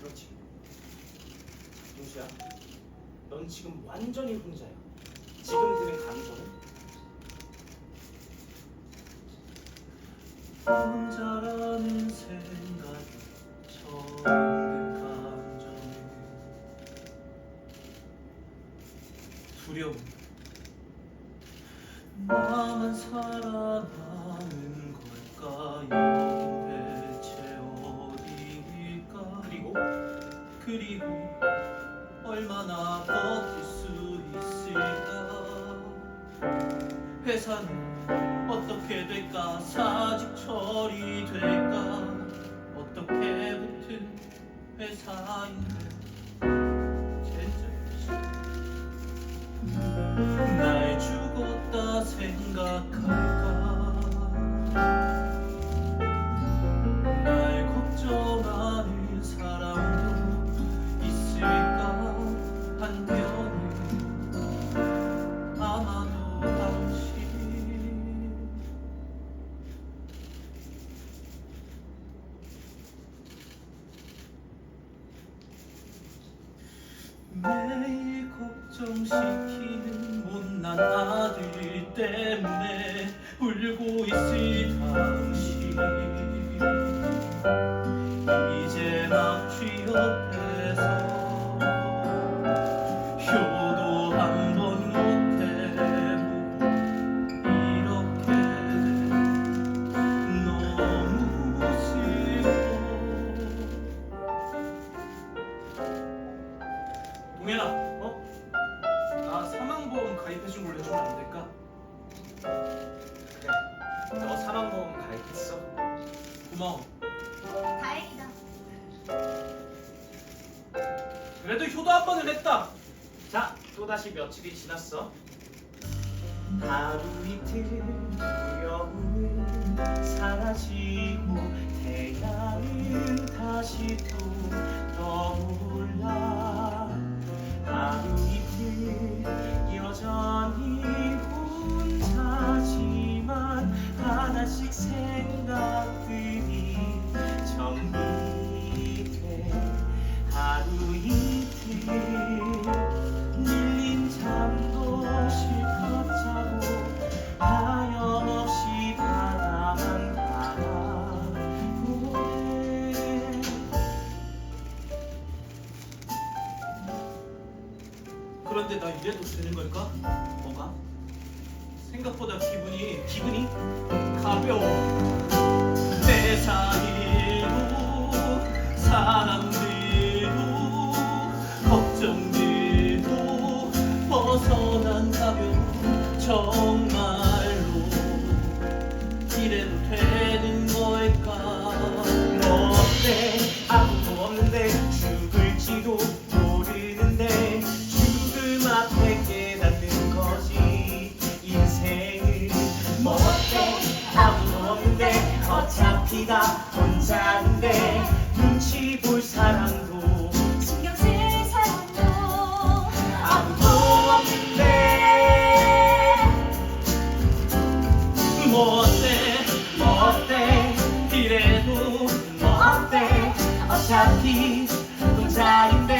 그렇지. 동수야, 넌 지금 완전히 혼자야. 지금 드는 감정은 혼자라는 생각이 처음 든 감정은 두려움. 나만 살아남은 걸까 여 그리고 얼마나 버틸 수 있을까? 회사는 어떻게 될까? 사직 처리될까? 어떻게 붙은 회사인데? 젠장. 날 죽었다 생각할 걱정시키는 못난 아들 때문에 울고 있을 당신 동현아, 어? 나 사망보험 가입해준 걸로 해주면 안 될까? 그래. 너 사망보험 가입했어? 고마워. 다행이다. 그래도 효도 한 번을 했다. 자, 또다시 며칠이 지났어. 하루 이틀 두려움은 사라지고 태양은 다시 또 떠올라 그런데 나 이래도 되는 걸까? 뭐가? 생각보다 기분이 기분이 가벼워. 세상일도 사람들도 걱정들도 벗어난 가벼움 정말로 이래도 되 혼자인데 눈치 볼 사람도 신경 쓸 사람도 아무도 없는데. 뭐 어때? 뭐 어때? 이래도 뭐 어때? 어차피 혼자인데